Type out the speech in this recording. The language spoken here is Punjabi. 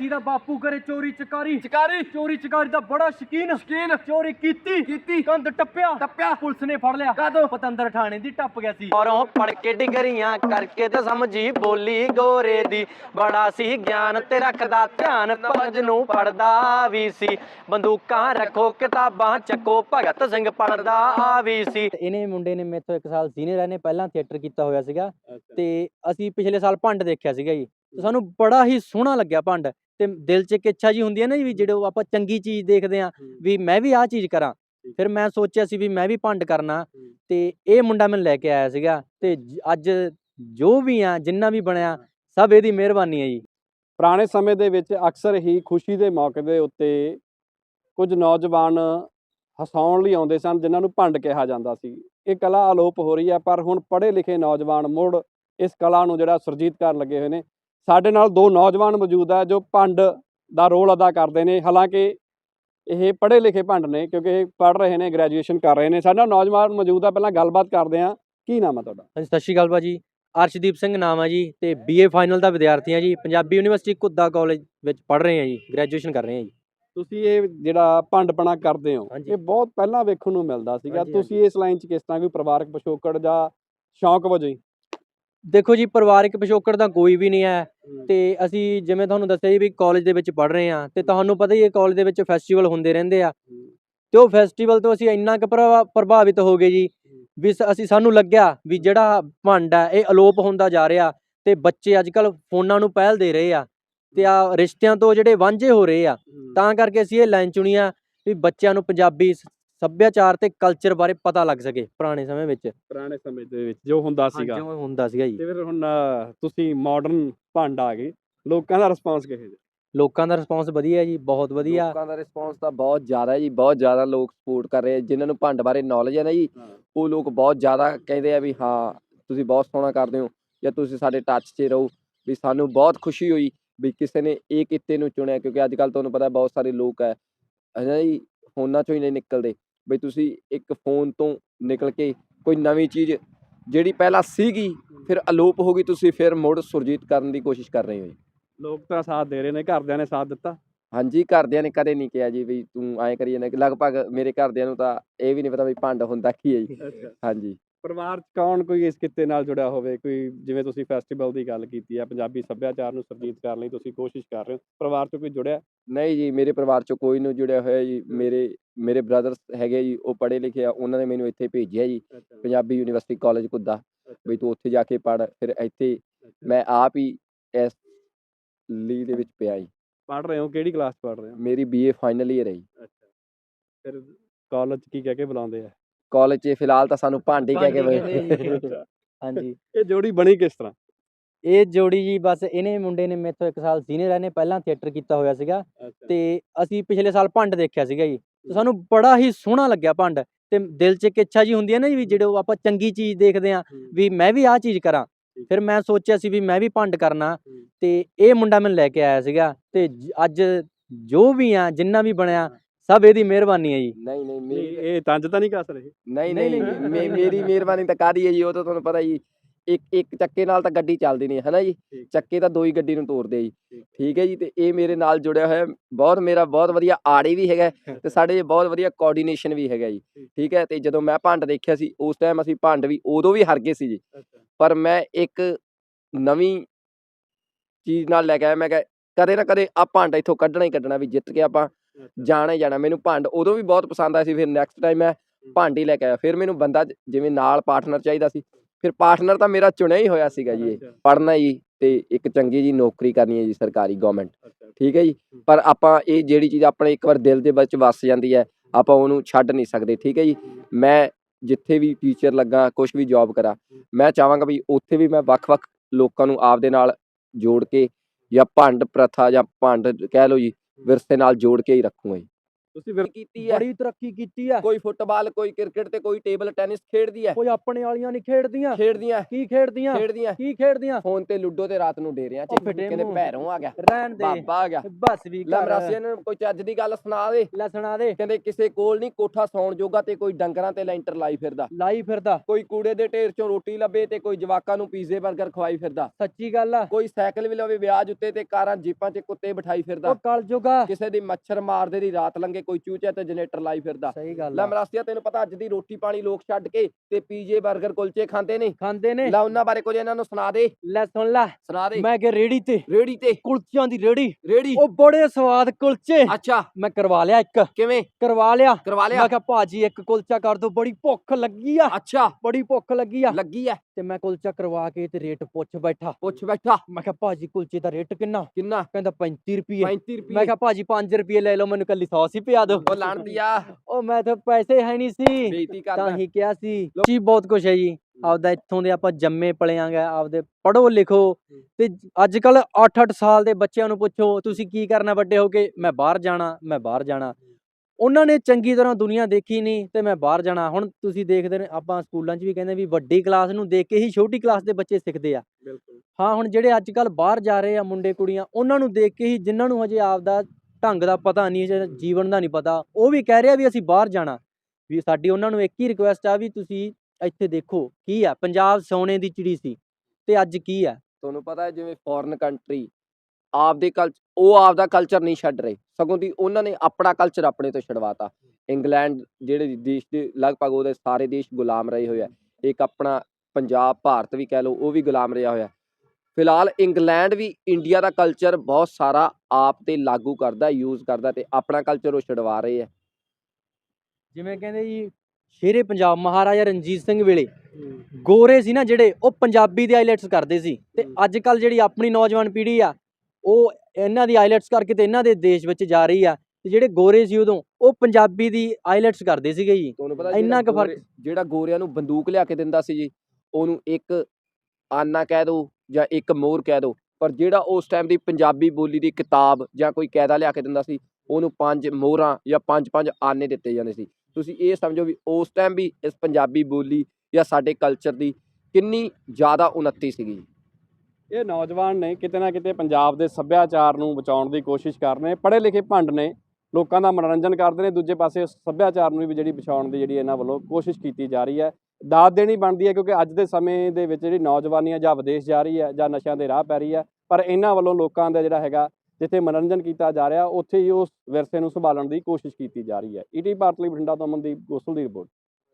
ਚਾਚੀ ਦਾ ਬਾਪੂ ਕਰੇ ਚੋਰੀ ਚਕਾਰੀ। ਚਕਾਰੀ। ਚੋਰੀ ਚਕਾਰੀ ਦਾ ਬੜਾ ਸ਼ਕੀਨ। ਸ਼ਕੀਨ। ਚੋਰੀ ਕੀਤੀ। ਕੀਤੀ। ਕੰਧ ਟੱਪਿਆ। ਟੱਪਿਆ। ਪੁਲਿਸ ਨੇ ਫੜ ਲਿਆ। ਕਾਹਤੋਂ? ਪਤੰਦਰ ਥਾਣੇ ਦੀ ਟੱਪ ਗਿਆ ਸੀ। ਔਰੋਂ ਪੜ ਕੇ ਡਿਗਰੀਆਂ ਕਰਕੇ ਤੇ ਸਮਝੀ ਬੋਲੀ ਗੋਰੇ ਦੀ। ਬੜਾ ਸੀ ਗਿਆਨ ਤੇ ਰੱਖਦਾ ਧਿਆਨ ਪੰਜ ਨੂੰ ਪੜਦਾ ਵੀ ਸੀ। ਬੰਦੂਕਾਂ ਰੱਖੋ ਕਿਤਾਬਾਂ ਚੱਕੋ ਭਗਤ ਸਿੰਘ ਪੜਦਾ ਆ ਵੀ ਸੀ। ਇਹਨੇ ਮੁੰਡੇ ਨੇ ਮੇਥੋਂ ਇੱਕ ਸਾਲ ਸੀਨੀਅਰ ਨੇ ਪਹਿਲਾਂ ਥੀਏਟਰ ਕੀਤਾ ਹੋਇਆ ਸੀਗਾ। ਤੇ ਅਸੀਂ ਪਿਛਲੇ ਸਾਲ ਭੰਡ ਦੇਖਿਆ ਸੀਗਾ ਜੀ। ਤੇ ਸਾਨੂੰ ਬੜਾ ਹੀ ਸੋਹਣਾ ਲੱਗਿਆ ਭੰਡ। ਤੇ ਦਿਲ 'ਚ ਇੱਕ ਇੱਛਾ ਜੀ ਹੁੰਦੀ ਹੈ ਨਾ ਜੀ ਵੀ ਜਦੋਂ ਆਪਾਂ ਚੰਗੀ ਚੀਜ਼ ਦੇਖਦੇ ਆ ਵੀ ਮੈਂ ਵੀ ਆਹ ਚੀਜ਼ ਕਰਾਂ। ਫਿਰ ਮੈਂ ਸੋਚਿਆ ਸੀ ਵੀ ਮੈਂ ਵੀ ਭੰਡ ਕਰਨਾ। ਤੇ ਇਹ ਮੁੰਡਾ ਮੈਨੂੰ ਲੈ ਕੇ ਆਇਆ ਸੀਗਾ ਤੇ ਅੱਜ ਜੋ ਵੀ ਆ ਜਿੰਨਾ ਵੀ ਬਣਿਆ ਸਭ ਇਹਦੀ ਮਿਹਰਬਾਨੀ ਹੈ ਜੀ। ਪੁਰਾਣੇ ਸਮੇਂ ਦੇ ਵਿੱਚ ਅਕਸਰ ਹੀ ਖੁਸ਼ੀ ਦੇ ਮੌਕੇ ਦੇ ਉੱਤੇ ਕੁਝ ਨੌਜਵਾਨ ਹਸਾਉਣ ਲਈ ਆਉਂਦੇ ਸਨ ਜਿਨ੍ਹਾਂ ਨੂੰ ਭੰਡ ਕਿਹਾ ਜਾਂਦਾ ਸੀ। ਇਹ ਕਲਾ ਅਲੋਪ ਹੋ ਰਹੀ ਹੈ ਪਰ ਹੁਣ ਪੜ੍ਹੇ ਲਿਖੇ ਨੌਜਵਾਨ ਮੁੜ ਇਸ ਕਲਾ ਨੂੰ ਜਿਹੜਾ ਸੁਰਜੀਤ ਕਰਨ ਲੱਗੇ ਹੋਏ ਨੇ ਸਾਡੇ ਨਾਲ ਦੋ ਨੌਜਵਾਨ ਮੌਜੂਦ ਹੈ ਜੋ ਭੰਡ ਦਾ ਰੋਲ ਅਦਾ ਕਰਦੇ ਨੇ। ਹਾਲਾਂਕਿ ਇਹ ਪੜ੍ਹੇ ਲਿਖੇ ਭੰਡ ਨੇ ਕਿਉਂਕਿ ਇਹ ਪੜ੍ਹ ਰਹੇ ਨੇ ਗ੍ਰੈਜੂਏਸ਼ਨ ਕਰ ਰਹੇ ਨੇ। ਸਾਡੇ ਨੌਜਵਾਨ ਮੌਜੂਦ ਆ ਪਹਿਲਾਂ ਗੱਲਬਾਤ ਕਰਦੇ ਹਾਂ। ਕੀ ਨਾਮ ਹੈ ਤੁਹਾਡਾ? ਹਾਂਜੀ ਸਤਿ ਸ਼੍ਰੀ ਅਕਾਲ ਭਾਜੀ ਅਰਸ਼ਦੀਪ ਸਿੰਘ ਨਾਮ ਹੈ ਜੀ ਤੇ ਬੀਏ ਫਾਈਨਲ ਦਾ ਵਿਦਿਆਰਥੀ ਹਾਂ ਜੀ। ਪੰਜਾਬੀ ਯੂਨੀਵਰਸਿਟੀ ਘੁੱਦਾ ਕਾਲਜ ਵਿੱਚ ਪੜ੍ਹ ਰਹੇ ਹਾਂ ਜੀ ਗ੍ਰੈਜੂਏਸ਼ਨ ਕਰ ਰਹੇ ਹਾਂ ਜੀ। ਤੁਸੀਂ ਇਹ ਜਿਹੜਾ ਭੰਡਪਣਾ ਕਰਦੇ ਹੋ। ਇਹ ਬਹੁਤ ਪਹਿਲਾਂ ਵੇਖਣ ਨੂੰ ਮਿਲਦਾ ਸੀਗਾ। ਤੁਸੀਂ ਇਸ ਲਾਈਨ 'ਚ ਕਿਸ ਤਰ੍ਹਾਂ ਕੋਈ ਪਰਿਵਾਰਕ ਪਿਛੋਕੜ ਜਾਂ ਸ਼ੌਂਕ ਵਜੋਂ ਹੀ? ਦੇਖੋ ਜੀ ਪਰਿਵਾਰਿਕ ਪਿਛੋਕੜ ਤਾਂ ਕੋਈ ਵੀ ਨਹੀਂ ਹੈ ਤੇ ਅਸੀਂ ਜਿਵੇਂ ਤੁਹਾਨੂੰ ਦੱਸਿਆ ਜੀ ਵੀ ਕਾਲਜ ਦੇ ਵਿੱਚ ਪੜ੍ਹ ਰਹੇ ਹਾਂ ਤੇ ਤੁਹਾਨੂੰ ਪਤਾ ਹੀ ਹੈ ਕਾਲਜ ਦੇ ਵਿੱਚ ਫੈਸਟੀਵਲ ਹੁੰਦੇ ਰਹਿੰਦੇ ਆ। ਤੇ ਉਹ ਫੈਸਟੀਵਲ ਤੋਂ ਅਸੀਂ ਇੰਨਾ ਕੁ ਪ੍ਰਭਾ- ਪ੍ਰਭਾਵਿਤ ਹੋ ਗਏ ਜੀ ਵੀ ਸ- ਅਸੀਂ ਸਾਨੂੰ ਲੱਗਿਆ ਵੀ ਜਿਹੜਾ ਭੰਡ ਹੈ ਇਹ ਅਲੋਪ ਹੁੰਦਾ ਜਾ ਰਿਹਾ ਤੇ ਬੱਚੇ ਅੱਜ ਕੱਲ ਫੋਨਾਂ ਨੂੰ ਪਹਿਲ ਦੇ ਰਹੇ ਆ ਤੇ ਆ ਰਿਸ਼ਤਿਆਂ ਤੋਂ ਜਿਹੜੇ ਵਾਂਝੇ ਹੋ ਰਹੇ ਆ ਤਾਂ ਕਰਕੇ ਅਸੀਂ ਇਹ ਲਾਈਨ ਚੁਣੀ ਆ ਵੀ ਬੱਚਿਆਂ ਨੂੰ ਪੰਜਾਬੀ ਸ- ਸੱਭਿਆਚਾਰ ਤੇ ਕਲਚਰ ਬਾਰੇ ਪਤਾ ਲੱਗ ਸਕੇ ਪੁਰਾਣੇ ਸਮੇਂ ਵਿੱਚ। ਪੁਰਾਣੇ ਸਮੇਂ ਦੇ ਵਿੱਚ ਜੋ ਹੁੰਦਾ ਸੀਗਾ। ਜੋ ਹੁੰਦਾ ਸੀਗਾ ਜੀ। ਤੇ ਫਿਰ ਹੁਣ ਅਹ, ਤੁਸੀਂ ਮਾਡਰਨ ਭੰਡ ਆ ਗਏ। ਲੋਕਾਂ ਦਾ ਰਿਸਪਾਂਸ ਕਿਹੋ ਜਿਹਾ? ਲੋਕਾਂ ਦਾ ਰਿਸਪਾਂਸ ਵਧੀਆ ਜੀ ਬਹੁਤ ਵਧੀਆ। ਲੋਕਾਂ ਦਾ ਰਿਸਪੌਂਸ ਤਾਂ ਬਹੁਤ ਜ਼ਿਆਦਾ ਹੈ ਜੀ ਬਹੁਤ ਜ਼ਿਆਦਾ ਲੋਕ ਸਪੋਰਟ ਕਰ ਰਹੇ ਆ ਜਿਨ੍ਹਾਂ ਨੂੰ ਭੰਡ ਬਾਰੇ ਨੌਲੇਜ ਹੈ ਨਾ ਜੀ। ਉਹ ਲੋਕ ਬਹੁਤ ਜ਼ਿਆਦਾ ਕਹਿੰਦੇ ਆ ਵੀ ਹਾਂ ਤੁਸੀਂ ਬਹੁਤ ਸੋਹਣਾ ਕਰਦੇ ਹੋ ਜਾਂ ਤੁਸੀਂ ਸਾਡੇ ਟੱਚ 'ਚ ਰਹੋ। ਵੀ ਸਾਨੂੰ ਬਹੁਤ ਖੁਸ਼ੀ ਹੋਈ ਵੀ ਕਿਸੇ ਨੇ ਇਹ ਕਿੱਤੇ ਨੂੰ ਚੁਣਿਆ ਕਿਉਂਕਿ ਅੱਜ ਕੱਲ ਤੁਹਾਨੂੰ ਪਤਾ ਬਹੁਤ ਸਾਰੇ ਲੋਕ ਹੈ। ਹੈ ਜੀ? ਫੋਨਾਂ ਚੋਂ ਹੀ ਨਹੀਂ ਨਿਕਲਦੇ। ਵੀ ਤੁਸੀਂ ਇੱਕ ਫੋਨ ਤੋਂ ਨਿਕਲ ਕੇ ਕੋਈ ਨਵੀਂ ਚੀਜ਼ ਜਿਹੜੀ ਪਹਿਲਾਂ ਸੀਗੀ ਫਿਰ ਅਲੋਪ ਹੋ ਗਈ ਤੁਸੀਂ ਫਿਰ ਮੁੜ ਸੁਰਜੀਤ ਕਰਨ ਦੀ ਕੋਸ਼ਿਸ਼ ਕਰ ਰਹੇ ਹੋ ਜੀ। ਲੋਕ ਤਾਂ ਸਾਥ ਦੇ ਰਹੇ ਨੇ ਘਰਦਿਆਂ ਨੇ ਸਾਥ ਦਿੱਤਾ। ਹਾਂਜੀ ਘਰਦਿਆਂ ਨੇ ਕਦੇ ਨਹੀਂ ਕਿਹਾ ਜੀ ਵੀ ਤੂੰ ਐਂ ਕਰੀ ਜਾਂਦਾ ਲਗਭਗ ਮੇਰੇ ਘਰਦਿਆਂ ਨੂੰ ਤਾਂ ਇਹ ਵੀ ਨਹੀਂ ਪਤਾ ਵੀ ਭੰਡ ਹੁੰਦਾ ਕੀ ਹੈ ਜੀ। ਹਾਂਜੀ। ਪਰਿਵਾਰ 'ਚ ਕੌਣ ਕੋਈ ਇਸ ਕਿੱਤੇ ਨਾਲ ਜੁੜਿਆ ਹੋਵੇ? ਕੋਈ ਜਿਵੇਂ ਤੁਸੀਂ ਫੈਸਟੀਵਲ ਦੀ ਗੱਲ ਕੀਤੀ ਆ ਪੰਜਾਬੀ ਸੱਭਿਆਚਾਰ ਨੂੰ ਸੁਰਜੀਤ ਕਰਨ ਲਈ ਤੁਸੀਂ ਕੋਸ਼ਿਸ਼ ਕਰ ਰਹੇ ਹੋ ਪਰਿਵਾਰ 'ਚ ਕੋਈ ਜੁੜਿਆ? ਨਹੀਂ ਜੀ ਮੇਰੇ ਪਰਿਵਾਰ ਚੋਂ ਕੋਈ ਨਹੀਂ ਜੁੜਿਆ ਹੋਇਆ ਜੀ। ਮੇਰੇ ਮੇਰੇ ਬ੍ਰਦਰਸ ਹੈਗੇ ਜੀ ਉਹ ਪੜ੍ਹੇ ਲਿਖੇ ਆ ਉਹਨਾਂ ਨੇ ਮੈਨੂੰ ਇੱਥੇ ਭੇਜਿਆ ਜੀ ਪੰਜਾਬੀ ਯੂਨੀਵਰਸਿਟੀ ਕਾਲਜ ਕੁੱਦਾ ਵੀ ਤੂੰ ਉੱਥੇ ਜਾ ਕੇ ਪੜ੍ਹ ਫਿਰ ਇੱਥੇ ਮੈਂ ਆਪ ਹੀ ਇਸ ਲੀ ਦੇ ਵਿੱਚ ਪਿਆ ਜੀ। ਪੜ੍ਹ ਰਹੇ ਹੋ? ਕਿਹੜੀ ਕਲਾਸ ਪੜ੍ਹ ਰਹੇ ਹੋ? ਮੇਰੀ ਬੀਏ ਫਾਈਨਲ ਈਅਰ ਹੈ ਜੀ। ਅੱਛਾ। ਫਿਰ ਕਾਲਜ ਕੀ ਕਹਿ ਕੇ ਬੁਲਾਉਂਦੇ ਆ? ਕਾਲਜ 'ਚ ਫਿਲਹਾਲ ਤਾਂ ਸਾਨੂੰ ਭਾਂਡੇ ਕਹਿ ਕੇ। ਅੱਛਾ। ਹਾਂਜੀ। ਇਹ ਜੋੜੀ ਬਣੀ ਕਿਸ ਤਰ੍ਹਾਂ? ਇਹ ਜੋੜੀ ਜੀ ਬਸ ਇਹਨੇ ਮੁੰਡੇ ਨੇ ਮੇਥੋਂ ਇੱਕ ਸਾਲ ਸੀਨੀਅਰ ਨੇ ਪਹਿਲਾਂ ਥੀਏਟਰ ਕੀਤਾ ਹੋਇਆ ਸੀਗਾ ਤੇ ਅਸੀਂ ਪਿਛਲੇ ਸਾਲ ਭੰਡ ਦੇਖਿਆ ਸੀਗਾ ਜੀ। ਤੇ ਸਾਨੂੰ ਬੜਾ ਹੀ ਸੋਹਣਾ ਲੱਗਿਆ ਭੰਡ ਤੇ ਦਿਲ 'ਚ ਇੱਕ ਇੱਛਾ ਜੀ ਹੁੰਦੀ ਹੈ ਨਾ ਜੀ ਵੀ ਜਦੋਂ ਆਪਾਂ ਚੰਗੀ ਚੀਜ਼ ਦੇਖਦੇ ਆ ਵੀ ਮੈਂ ਵੀ ਆਹ ਚੀਜ਼ ਕਰਾਂ। ਫਿਰ ਮੈਂ ਸੋਚਿਆ ਸੀ ਵੀ ਮੈਂ ਵੀ ਭੰਡ ਕਰਨਾ ਤੇ ਇਹ ਮੁੰਡਾ ਮੈਨੂੰ ਲੈ ਕੇ ਆਇਆ ਸੀਗਾ ਤੇ ਅੱਜ ਜੋ ਵੀ ਆ ਜਿੰਨਾ ਵੀ ਬਣਿਆ ਸਭ ਇਹਦੀ ਮਿਹਰਬਾਨੀ ਹੈ ਜੀ। ਨਹੀਂ ਨਹੀਂ ਮੇਰੀ ਇਹ ਤੰਜ ਤਾਂ ਨਹੀਂ ਕੱਸ ਰਹੇ? ਨਹੀਂ ਨਹੀਂ, ਮੇ- ਮੇਰੀ ਮਿਹਰਬਾਨੀ ਤਾਂ ਕਾਦੀ ਹੈ ਜੀ ਉਹ ਤਾਂ ਤੁਹਾਨੂੰ ਪਤਾ ਜੀ। ਇੱਕ ਇੱਕ ਚੱਕੇ ਨਾਲ ਤਾਂ ਗੱਡੀ ਚੱਲਦੀ ਨਹੀਂ ਹੈ ਨਾ ਜੀ? ਠੀਕ। ਚੱਕੇ ਤਾਂ ਦੋ ਹੀ ਗੱਡੀ ਨੂੰ ਤੋਰਦੇ ਆ ਜੀ। ਠੀਕ। ਠੀਕ ਹੈ ਜੀ ਤੇ ਇਹ ਮੇਰੇ ਨਾਲ ਜੁੜਿਆ ਹੋਇਆ। ਬਹੁਤ ਮੇਰਾ ਬਹੁਤ ਵਧੀਆ ਆੜੀ ਵੀ ਹੈਗਾ ਹੈ ਤੇ ਸਾਡੇ ਬਹੁਤ ਵਧੀਆ ਕੋਆਰਡੀਨੇਸ਼ਨ ਵੀ ਹੈਗਾ ਜੀ। ਠੀਕ। ਹੈ ਤੇ ਜਦੋਂ ਮੈਂ ਭੰਡ ਦੇਖਿਆ ਸੀ ਉਸ ਟਾਈਮ ਅਸੀਂ ਭੰਡ ਵੀ ਉਦੋਂ ਵੀ ਹਾਰ ਗਏ ਸੀ ਜੀ। ਪਰ ਮੈਂ ਇੱਕ ਨਵੀਂ ਚੀਜ਼ ਨਾਲ ਲੈ ਕੇ ਆਇਆ ਮੈਂ ਕਿਹਾ ਕਦੇ ਨਾ ਕਦੇ ਆ ਭੰਡ ਇੱਥੋਂ ਕੱਢਣਾ ਹੀ ਕੱਢਣਾ ਵੀ ਜਿੱਤ ਕੇ ਆਪਾਂ ਜਾਣਾ ਹੀ ਜਾਣਾ ਮੈਨੂੰ ਭੰਡ ਉਦੋਂ ਵੀ ਬਹੁਤ ਪਸੰਦ ਆਇਆ ਸੀ ਫਿਰ ਨੈਕਸਟ ਟਾਈਮ ਮੈਂ ਭੰਡ ਹੀ ਲੈ ਕੇ ਆਇਆ। ਫਿਰ ਮੈਨੂੰ ਬੰਦਾ ਜਿਵੇਂ ਨਾਲ ਪਾਰਟਨਰ ਚਾਹੀਦਾ ਸੀ ਫਿਰ ਪਾਰਟਨਰ ਤਾਂ ਮੇਰਾ ਚੁਣਿਆ ਹੀ ਹੋਇਆ ਸੀਗਾ ਜੀ ਇਹ। ਪੜ੍ਹਨਾ ਜੀ ਤੇ ਇੱਕ ਚੰਗੀ ਜੀ ਨੌਕਰੀ ਕਰਨੀ ਹੈ ਜੀ ਸਰਕਾਰੀ ਗਵਰਨਮੈਂਟ ਠੀਕ ਹੈ ਜੀ? ਪਰ ਆਪਾਂ ਇਹ ਜਿਹੜੀ ਚੀਜ਼ ਆਪਣੇ ਇੱਕ ਵਾਰ ਦਿਲ ਦੇ ਵਿੱਚ ਵਸ ਜਾਂਦੀ ਹੈ ਆਪਾਂ ਉਹਨੂੰ ਛੱਡ ਨਹੀਂ ਸਕਦੇ ਠੀਕ ਹੈ ਜੀ? ਮੈਂ ਜਿੱਥੇ ਵੀ ਟੀਚਰ ਲੱਗਾ ਕੁਝ ਵੀ ਜੌਬ ਕਰਾਂ ਮੈਂ ਚਾਹਾਂਗਾ ਵੀ ਉੱਥੇ ਵੀ ਮੈਂ ਵੱਖ-ਵੱਖ ਲੋਕਾਂ ਨੂੰ ਆਪਦੇ ਨਾਲ ਜੋੜ ਕੇ ਜਾਂ ਭੰਡ ਪ੍ਰਥਾ ਜਾਂ ਭੰਡ ਕਹਿ ਲਓ ਜੀ ਵਿਰਸੇ ਨਾਲ ਜੋੜ ਕੇ ਹੀ ਰੱਖੂਗਾ ਜੀ। ਤੁਸੀਂ ਫਿਰ ਕੀਤੀ ਹੈ ਬੜੀ ਤਰੱਕੀ ਕੀਤੀ ਆ ਕੋਈ ਫੁੱਟਬਾਲ ਕੋਈ ਕ੍ਰਿਕਟ ਤੇ ਕੋਈ ਟੇਬਲ ਟੈਨਿਸ ਖੇਡਦੀ ਹੈ ਕੋਈ ਆਪਣੇ ਵਾਲੀਆਂ ਨਹੀਂ ਖੇਡਦੀਆਂ। ਖੇਡਦੀਆਂ। ਕੀ ਖੇਡਦੀਆਂ? ਖੇਡਦੀਆਂ। ਕੀ ਖੇਡਦੀਆਂ? ਫੋਨ ਤੇ ਲੁੱਡੋ ਤੇ ਰਾਤ ਨੂੰ ਡੇਰਿਆਂ ਚ ਕਹਿੰਦੇ। ਭੈਰੋਂ ਆ ਗਿਆ। ਰਹਿਣ ਦੇ। ਬਾਬਾ ਆ ਗਿਆ। ਬਸ ਵੀ ਕਰ ਮਰਾਸੀਆਂ ਨੂੰ ਕੋਈ ਚੱਜ ਦੀ ਗੱਲ ਸੁਣਾ ਦੇ। ਲੈ ਸੁਣਾ ਦੇ। ਕਹਿੰਦੇ ਕਿਸੇ ਕੋਲ ਨਹੀਂ ਕੋਠਾ ਸੌਣ ਜੋਗਾ ਤੇ ਕੋਈ ਡੰਗਰਾਂ ਤੇ ਲੈਂਟਰ ਲਾਈ ਫਿਰਦਾ। ਲਾਈ ਫਿਰਦਾ। ਕੋਈ ਕੂੜੇ ਦੇ ਢੇਰ ਚੋਂ ਰੋਟੀ ਲੱਭੇ ਤੇ ਕੋਈ ਜਵਾਕਾਂ ਨੂੰ ਪੀਜ਼ੇ 버ਗਰ ਖਵਾਈ ਫਿਰਦਾ। ਸੱਚੀ ਗੱਲ ਆ। ਕੋਈ ਸਾਈਕਲ ਵੀ ਲਵੇ ਵਿਆਜ ਉੱਤੇ ਤੇ ਕਾਰਾਂ ਜੀਪਾਂ 'ਚ ਕੁੱਤੇ ਬਿਠਾਈ ਫਿਰਦਾ। ਉਹ ਕਲ ਜੋਗਾ ਕਿਸੇ ਦੀ ਮੱਛਰ ਮਾਰਦੇ ਦੀ ਰਾਤ ਲੰਗੇ ਕੋਈ ਚੂਚੇ ਤੇ ਜਨਰੇਟਰ ਲਾਈ ਫਿਰਦਾ। ਸਹੀ ਗੱਲ ਲੈ ਆ ਮਰਾਸੀਆ ਤੈਨੂੰ ਪਤਾ ਅੱਜ ਦੀ ਰੋਟੀ ਪਾਣੀ ਲੋਕ ਛੱਡ ਕੇ ਤੇ ਪੀਜੇ 버ਗਰ ਕੁਲਚੇ ਖਾਂਦੇ ਨੇ। ਖਾਂਦੇ ਨੇ। ਲੈ ਉਹਨਾਂ ਬਾਰੇ ਕੁਝ ਇਹਨਾਂ ਨੂੰ ਸੁਣਾ ਦੇ। ਲੈ ਸੁਣ ਲੈ। ਸੁਣਾ ਦੇ। ਮੈਂ ਕਿ ਰੇੜੀ ਤੇ। ਰੇੜੀ ਤੇ। ਕੁਲਚਿਆਂ ਦੀ ਰੇੜੀ। ਰੇੜੀ। ਉਹ ਬੜੇ ਸਵਾਦ ਕੁਲਚੇ। ਅੱਛਾ। ਮੈਂ ਕਰਵਾ ਲਿਆ ਇੱਕ। ਕਿਵੇਂ? ਕਰਵਾ ਲਿਆ। ਕਰਵਾ ਲਿਆ? ਮੈਂ ਕਿਹਾ ਭਾਜੀ ਇੱਕ ਕੁਲਚਾ ਕਰ ਦੋ। ਬੜੀ ਭੁੱਖ ਲੱਗੀ ਆ। ਅੱਛਾ। ਬੜੀ ਭੁੱਖ ਲੱਗੀ ਆ। ਲੱਗੀ ਐ ਤੇ ਮੈਂ ਕੁਲਚਾ ਕਰਵਾ ਕੇ ਤੇ ਰੇਟ ਪੁੱਛ ਬੈਠਾ। ਪੁੱਛ ਬੈਠਾ। ਮੈਂ ਕਿਹਾ ਭਾਜੀ ਕੁਲਚੇ ਦਾ ਰੇਟ ਕਿੰਨਾ? ਕਿੰਨਾ? ਕਹਿੰਦਾ 35 ਰੁਪਏ 35 ਰੁਪਏ ਮੈਂ ਕਿਹਾ ਭਾਜੀ 5 ਰੁਪਏ ਲੈ ਲਓ ਮੈਨੂੰ ਕੱਲੀ ਸੌਸ ਹੀ ਪਿਆ ਦਿਓ ਉਹ ਲਾਣਦੀ ਆ। ਉਹ ਮੈਂ ਤਾਂ ਪੈਸੇ ਹੈ ਨਹੀਂ ਸੀ। ਬੇਇੱਜ਼ਤੀ ਤਾਂ ਕਰਦਾ ਹੀ ਕਿਹਾ ਸੀ। ਜੀ ਬਹੁਤ ਕੁਛ ਹੈ ਜੀ। ਆਪਦਾ ਇੱਥੋਂ ਦੇ ਆਪਾਂ ਜੰਮੇ ਪਲਿਆਂਗੇ ਆਪਦੇ ਪੜੋ ਲਿਖੋ। ਤੇ ਅੱਜ ਕੱਲ 8-8 ਸਾਲ ਦੇ ਬੱਚਿਆਂ ਨੂੰ ਪੁੱਛੋ ਤੁਸੀਂ ਕੀ ਕਰਨਾ ਵੱਡੇ ਹੋ ਕੇ? ਮੈਂ ਬਾਹਰ ਜਾਣਾ ਮੈਂ ਬਾਹਰ ਜਾਣਾ। ਉਹਨਾਂ ਨੇ ਚੰਗੀ ਤਰ੍ਹਾਂ ਦੁਨੀਆ ਦੇਖੀ ਨਹੀਂ ਤੇ ਮੈਂ ਬਾਹਰ ਜਾਣਾ। ਹੁਣ ਤੁਸੀਂ ਦੇਖਦੇ ਨੇ ਆਪਾਂ ਸਕੂਲਾਂ 'ਚ ਵੀ ਕਹਿੰਦੇ ਵੀ ਵੱਡੀ ਕਲਾਸ ਨੂੰ ਦੇਖ ਕੇ ਹੀ ਛੋਟੀ ਕਲਾਸ ਦੇ ਬੱਚੇ ਸਿੱਖਦੇ ਆ। ਬਿਲਕੁਲ। ਹਾਂ ਹੁਣ ਜਿਹੜੇ ਅੱਜ ਕੱਲ ਬਾਹਰ ਜਾ ਰਹੇ ਆ ਮੁੰਡੇ ਕੁੜੀਆਂ ਉਹਨਾਂ ਨੂੰ ਦੇਖ ਕੇ ਹੀ ਜਿਨ੍ਹਾਂ ਨੂੰ ਹਜੇ ਆਪਦਾ ਢੰਗ ਦਾ ਪਤਾ ਨਹੀਂ ਜਾਂ ਜੀਵਨ ਦਾ ਨਹੀਂ ਪਤਾ, ਉਹ ਵੀ ਕਹਿ ਰਿਹਾ ਵੀ ਅਸੀਂ ਬਾਹਰ ਜਾਣਾ। ਵੀ ਸਾਡੀ ਉਹਨਾਂ ਨੂੰ ਇੱਕ ਹੀ ਰਿਕੁਐਸਟ ਆ ਵੀ ਤੁਸੀਂ ਇੱਥੇ ਦੇਖੋ, ਕੀ ਆ? ਪੰਜਾਬ ਸੋਨੇ ਦੀ ਚਿੜੀ ਸੀ ਤੇ ਅੱਜ ਕੀ ਆ? ਤੁਹਾਨੂੰ ਪਤਾ ਹੈ ਜਿਵੇਂ ਫੋਰਨ ਕੰਟਰੀ ਆਪਦੇ ਕਲਚਰ ਉਹ ਆਪਦਾ ਕਲਚਰ ਨਹੀਂ ਛੱਡ ਰਹੇ। ਸਗੋਂ ਦੀ ਉਹਨਾਂ ਨੇ ਆਪਣਾ ਕਲਚਰ ਆਪਣੇ ਤੋਂ ਛਡਵਾਤਾ। ਇੰਗਲੈਂਡ ਜਿਹੜੇ ਦੇਸ਼ ਦੇ ਲਗਭਗ ਉਹਦੇ ਸਾਰੇ ਦੇਸ਼ ਗੁਲਾਮ ਰਹੇ ਹੋਏ ਆ। ਇੱਕ ਆਪਣਾ ਪੰਜਾਬ, ਭਾਰਤ ਵੀ ਕਹਿ ਲਓ, ਉਹ ਵੀ ਗੁਲਾਮ ਰਿਹਾ ਹੋਇਆ। ਫਿਲਹਾਲ ਇੰਗਲੈਂਡ ਵੀ ਇੰਡੀਆ ਦਾ ਕਲਚਰ ਬਹੁਤ ਸਾਰਾ ਆਪ ਤੇ ਲਾਗੂ ਕਰਦਾ ਯੂਜ਼ ਕਰਦਾ ਤੇ ਆਪਣਾ ਕਲਚਰ ਉਹ ਛਡਵਾ ਰਹੇ ਆ। ਜਿਵੇਂ ਕਹਿੰਦੇ ਜੀ ਸ਼ੇਰੇ ਪੰਜਾਬ ਮਹਾਰਾਜਾ ਰਣਜੀਤ ਸਿੰਘ ਵੇਲੇ ਗੋਰੇ ਸੀ ਨਾ ਜਿਹੜੇ ਉਹ ਪੰਜਾਬੀ ਦੇ ਆਈਲੈਟਸ ਕਰਦੇ ਸੀ ਤੇ। ਅੱਜ ਕੱਲ ਜਿਹੜੀ ਆਪਣੀ ਨੌਜਵਾਨ ਪੀੜ੍ਹੀ ਆ ਉਹ ਇਹਨਾਂ ਦੀ ਆਈਲੈਟਸ ਕਰਕੇ ਤੇ ਇਹਨਾਂ ਦੇ ਦੇਸ਼ ਵਿੱਚ ਜਾ ਰਹੀ ਆ ਤੇ ਜਿਹੜੇ ਗੋਰੇ ਸੀ ਉਦੋਂ ਉਹ ਪੰਜਾਬੀ ਦੀ ਆਈਲੈਟਸ ਕਰਦੇ ਸੀਗੇ ਜੀ। ਤੁਹਾਨੂੰ ਪਤਾ ਇੰਨਾ ਕੁ ਫਰਕ- ਜਿਹੜਾ ਗੋਰਿਆਂ ਨੂੰ ਬੰਦੂਕ ਲਿਆ ਕੇ ਦਿੰਦਾ ਸੀ ਜੀ ਉਹਨੂੰ ਇੱਕ ਆਨਾ ਕਹਿ ਦੋ ਜਾਂ ਇੱਕ ਮੋਹਰ ਕਹਿ ਦੋ, ਪਰ ਜਿਹੜਾ ਉਸ ਟਾਈਮ ਦੀ ਪੰਜਾਬੀ ਬੋਲੀ ਦੀ ਕਿਤਾਬ ਜਾਂ ਕੋਈ ਕਾਇਦਾ ਲਿਆ ਕੇ ਦਿੰਦਾ ਸੀ, ਉਹਨੂੰ ਪੰਜ ਮੋਹਰਾਂ ਜਾਂ ਪੰਜ ਪੰਜ ਆਨੇ ਦਿੱਤੇ ਜਾਂਦੇ ਸੀ। ਤੁਸੀਂ ਇਹ ਸਮਝੋ ਵੀ ਉਸ ਟਾਈਮ ਵੀ ਇਸ ਪੰਜਾਬੀ ਬੋਲੀ ਜਾਂ ਸਾਡੇ ਕਲਚਰ ਦੀ ਕਿੰਨੀ ਜ਼ਿਆਦਾ ਉન્નਤੀ ਸੀਗੀ। ਇਹ ਨੌਜਵਾਨ ਨੇ ਕਿਤੇ ਨਾ ਕਿਤੇ ਪੰਜਾਬ ਦੇ ਸੱਭਿਆਚਾਰ ਨੂੰ ਬਚਾਉਣ ਦੀ ਕੋਸ਼ਿਸ਼ ਕਰ ਰਹੇ ਪੜ੍ਹੇ ਲਿਖੇ ਭੰਡ ਨੇ, ਲੋਕਾਂ ਦਾ ਮਨੋਰੰਜਨ ਕਰਦੇ ਨੇ, ਦੂਜੇ ਪਾਸੇ ਸੱਭਿਆਚਾਰ ਨੂੰ ਵੀ ਜਿਹੜੀ ਬਚਾਉਣ ਦੀ ਜਿਹੜੀ ਇਹਨਾਂ ਵੱਲੋਂ ਕੋਸ਼ਿਸ਼ ਕੀਤੀ ਜਾ ਰਹੀ ਹੈ। ਦਾਤ ਦੇਣੀ ਬਣਦੀ ਹੈ ਕਿਉਂਕਿ ਅੱਜ ਦੇ ਸਮੇਂ ਦੇ ਵਿੱਚ ਜਿਹੜੀ ਨੌਜਵਾਨੀ ਹੈ ਜਾਂ ਵਿਦੇਸ਼ ਜਾ ਰਹੀ ਹੈ ਜਾਂ ਨਸ਼ਿਆਂ ਦੇ ਰਾਹ ਪੈ ਰਹੀ ਹੈ, ਪਰ ਇਹਨਾਂ ਵੱਲੋਂ ਲੋਕਾਂ ਦਾ ਜਿਹੜਾ ਹੈਗਾ, ਜਿੱਥੇ ਮਨੋਰੰਜਨ ਕੀਤਾ ਜਾ ਰਿਹਾ, ਉੱਥੇ ਹੀ ਉਸ ਵਿਰਸੇ ਨੂੰ ਸੰਭਾਲਣ ਦੀ ਕੋਸ਼ਿਸ਼ ਕੀਤੀ ਜਾ ਰਹੀ ਹੈ। ਈਟੀ ਭਾਰਤ ਲਈ ਬਠਿੰਡਾ ਤੋਂ ਅਮਨਦੀਪ ਗੋਸਲ ਦੀ ਰਿਪੋਰਟ।